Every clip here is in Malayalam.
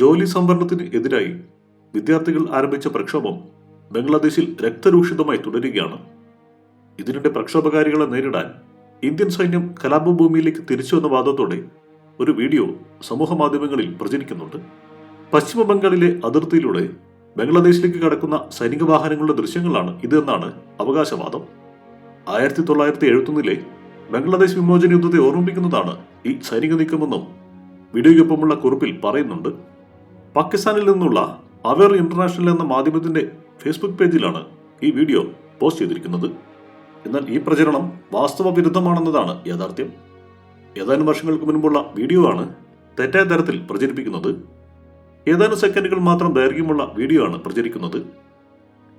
ജോലി സംവരണത്തിന് എതിരായി വിദ്യാർത്ഥികൾ ആരംഭിച്ച പ്രക്ഷോഭം ബംഗ്ലാദേശിൽ രക്തരൂക്ഷിതമായി തുടരുകയാണ്. ഇതിനിടെ പ്രക്ഷോഭകാരികളെ നേരിടാൻ ഇന്ത്യൻ സൈന്യം കലാപഭൂമിയിലേക്ക് തിരിച്ചു വന്ന വാദത്തോടെ ഒരു വീഡിയോ സമൂഹ മാധ്യമങ്ങളിൽ പ്രചരിക്കുന്നുണ്ട്. പശ്ചിമ ബംഗാളിലെ അതിർത്തിയിലൂടെ ബംഗ്ലാദേശിലേക്ക് കടക്കുന്ന സൈനിക വാഹനങ്ങളുടെ ദൃശ്യങ്ങളാണ് ഇതെന്നാണ് അവകാശവാദം. ആയിരത്തി തൊള്ളായിരത്തി എഴുപത്തൊന്നിലെ ബംഗ്ലാദേശ് വിമോചന യുദ്ധത്തെ ഓർമ്മിപ്പിക്കുന്നതാണ് ഈ സൈനിക നീക്കമെന്നും വീഡിയോയ്ക്കൊപ്പമുള്ള കുറിപ്പിൽ പറയുന്നുണ്ട്. പാകിസ്ഥാനിൽ നിന്നുള്ള അവർ ഇന്റർനാഷണൽ എന്ന മാധ്യമത്തിന്റെ ഫേസ്ബുക്ക് പേജിലാണ് ഈ വീഡിയോ പോസ്റ്റ് ചെയ്തിരിക്കുന്നത്. എന്നാൽ ഈ പ്രചരണം വാസ്തവ വിരുദ്ധമാണെന്നതാണ് യാഥാർത്ഥ്യം. ഏതാനും വർഷങ്ങൾക്ക് മുൻപുള്ള വീഡിയോ ആണ് തെറ്റായ തരത്തിൽ പ്രചരിപ്പിക്കുന്നത്. ഏതാനും സെക്കൻഡുകൾ മാത്രം ദൈർഘ്യമുള്ള വീഡിയോ ആണ് പ്രചരിക്കുന്നത്.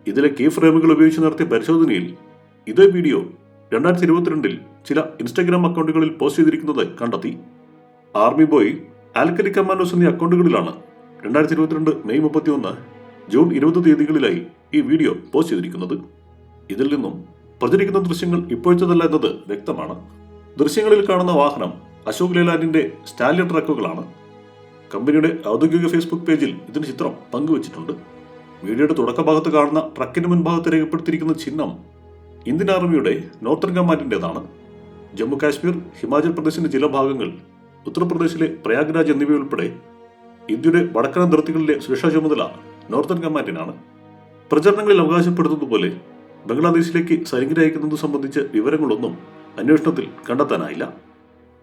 ഇതിലെ കീ ഫ്രെയിമുകൾ ഉപയോഗിച്ച് നടത്തിയ പരിശോധനയിൽ ഇതേ വീഡിയോ രണ്ടായിരത്തി ഇരുപത്തിരണ്ടിൽ ചില ഇൻസ്റ്റഗ്രാം അക്കൗണ്ടുകളിൽ പോസ്റ്റ് ചെയ്തിരിക്കുന്നത് കണ്ടെത്തി. ആർമി ബോയ് ആൽക്കലി കമാൻഡോസ് എന്നീ അക്കൗണ്ടുകളിലാണ് രണ്ടായിരത്തി ഇരുപത്തിരണ്ട് മെയ് മുപ്പത്തിയൊന്ന് ജൂൺ ഇരുപത് തീയതികളിലായി ഈ വീഡിയോ പോസ്റ്റ് ചെയ്തിരിക്കുന്നത്. ഇതിൽ നിന്നും പ്രചരിക്കുന്ന ദൃശ്യങ്ങൾ ഇപ്പോഴത്തതല്ല എന്നത് വ്യക്തമാണ്. ദൃശ്യങ്ങളിൽ കാണുന്ന വാഹനം അശോക് ലേലാൻഡിന്റെ സ്റ്റാലിൻ ട്രക്കുകളാണ്. കമ്പനിയുടെ ഔദ്യോഗിക ഫേസ്ബുക്ക് പേജിൽ ഇതിന് ചിത്രം പങ്കുവച്ചിട്ടുണ്ട്. വീഡിയോയുടെ തുടക്കഭാഗത്ത് കാണുന്ന ട്രക്കിന് മുൻഭാഗത്ത് രേഖപ്പെടുത്തിയിരിക്കുന്ന ചിഹ്നം ഇന്ത്യൻ ആർമിയുടെ നോർത്തൺ കമാൻഡിന്റെതാണ് ജമ്മു കാശ്മീർ ഹിമാചൽ പ്രദേശിന്റെ ചില ഭാഗങ്ങൾ ഉത്തർപ്രദേശിലെ പ്രയാഗ്രാജ് എന്നിവയുൾപ്പെടെ ഇന്ത്യയുടെ വടക്കൻ അതിർത്തികളിലെ സുരക്ഷാ ചുമതല നോർത്തേൺ കമാൻഡിനാണ്. പ്രചരണങ്ങളിൽ അവകാശപ്പെടുന്നതുപോലെ ബംഗ്ലാദേശിലേക്ക് സൈനികരെ അയക്കുന്നത് സംബന്ധിച്ച് വിവരങ്ങളൊന്നും അന്വേഷണത്തിൽ കണ്ടെത്താനായില്ല.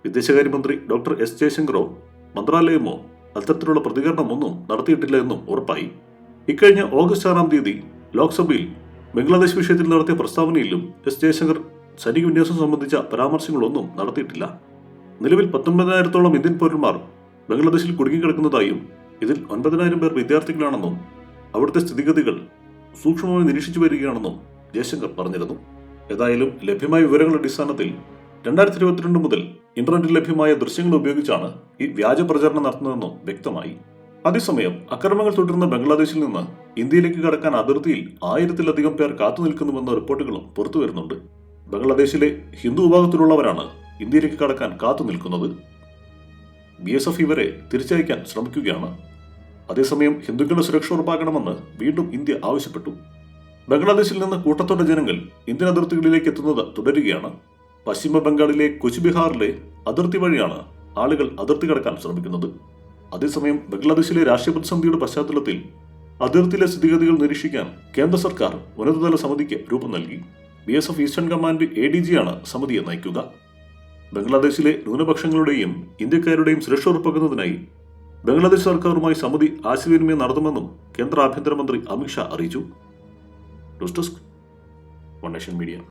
വിദേശകാര്യമന്ത്രി ഡോക്ടർ എസ് ജയശങ്കറോ മന്ത്രാലയമോ അത്തരത്തിലുള്ള പ്രതികരണമൊന്നും നടത്തിയിട്ടില്ല എന്നും ഉറപ്പായി. ഇക്കഴിഞ്ഞ ഓഗസ്റ്റ് ആറാം തീയതി ലോക്സഭയിൽ ബംഗ്ലാദേശ് വിഷയത്തിൽ നടത്തിയ പ്രസ്താവനയിലും എസ് ജയശങ്കർ സൈനിക വിന്യാസം സംബന്ധിച്ച പരാമർശങ്ങളൊന്നും നടത്തിയിട്ടില്ല. നിലവിൽ പത്തൊൻപതിനായിരത്തോളം ഇന്ത്യൻ പൗരന്മാർ ബംഗ്ലാദേശിൽ കുടുങ്ങിക്കിടക്കുന്നതായും ഇതിൽ ഒൻപതിനായിരം പേർ വിദ്യാർത്ഥികളാണെന്നും അവിടുത്തെ സ്ഥിതിഗതികൾ സൂക്ഷ്മമായി നിരീക്ഷിച്ചു വരികയാണെന്നും ജയശങ്കർ പറഞ്ഞിരുന്നു. ഏതായാലും ലഭ്യമായ വിവരങ്ങളുടെ അടിസ്ഥാനത്തിൽ രണ്ടായിരത്തി ഇരുപത്തിരണ്ട് മുതൽ ഇന്റർനെറ്റിൽ ലഭ്യമായ ദൃശ്യങ്ങൾ ഉപയോഗിച്ചാണ് ഈ വ്യാജ പ്രചരണം നടത്തുന്നതെന്നും വ്യക്തമായി. അതേസമയം അക്രമങ്ങൾ തുടരുന്ന ബംഗ്ലാദേശിൽ നിന്ന് ഇന്ത്യയിലേക്ക് കടക്കാൻ അതിർത്തിയിൽ ആയിരത്തിലധികം പേർ കാത്തുനിൽക്കുന്നുവെന്ന റിപ്പോർട്ടുകളും പുറത്തുവരുന്നുണ്ട്. ബംഗ്ലാദേശിലെ ഹിന്ദു വിഭാഗത്തിലുള്ളവരാണ് ഇന്ത്യയിലേക്ക് കടക്കാൻ കാത്തു നിൽക്കുന്നത്. ബി എസ് എഫ് ഇവരെ തിരിച്ചയക്കാൻ ശ്രമിക്കുകയാണ്. അതേസമയം ഹിന്ദുക്കളുടെ സുരക്ഷ ഉറപ്പാക്കണമെന്ന് വീണ്ടും ഇന്ത്യ ആവശ്യപ്പെട്ടു. ബംഗ്ലാദേശിൽ നിന്ന് കൂട്ടത്തോടെ ജനങ്ങൾ ഇന്ത്യൻ അതിർത്തികളിലേക്ക് എത്തുന്നത് തുടരുകയാണ്. പശ്ചിമ ബംഗാളിലെ കൊച്ചുബിഹാറിലെ അതിർത്തി വഴിയാണ് ആളുകൾ അതിർത്തി കടക്കാൻ ശ്രമിക്കുന്നത്. അതേസമയം ബംഗ്ലാദേശിലെ രാഷ്ട്രീയ പ്രതിസന്ധിയുടെ പശ്ചാത്തലത്തിൽ അതിർത്തിയിലെ സ്ഥിതിഗതികൾ നിരീക്ഷിക്കാൻ കേന്ദ്ര സർക്കാർ ഉന്നതതല സമിതിക്ക് രൂപം നൽകി. B S F eastern command A D ജിയാണ് സമിതിയെ നയിക്കുക. ബംഗ്ലാദേശിലെ ന്യൂനപക്ഷങ്ങളുടെയും ഇന്ത്യക്കാരുടെയും സുരക്ഷ ഉറപ്പാക്കുന്നതിനായി ബംഗ്ലാദേശ് സർക്കാരുമായി സമിതി ആശയവിനിമയം നടത്തുമെന്നും കേന്ദ്ര ആഭ്യന്തരമന്ത്രി അമിത്ഷാ അറിയിച്ചു. News desk one media.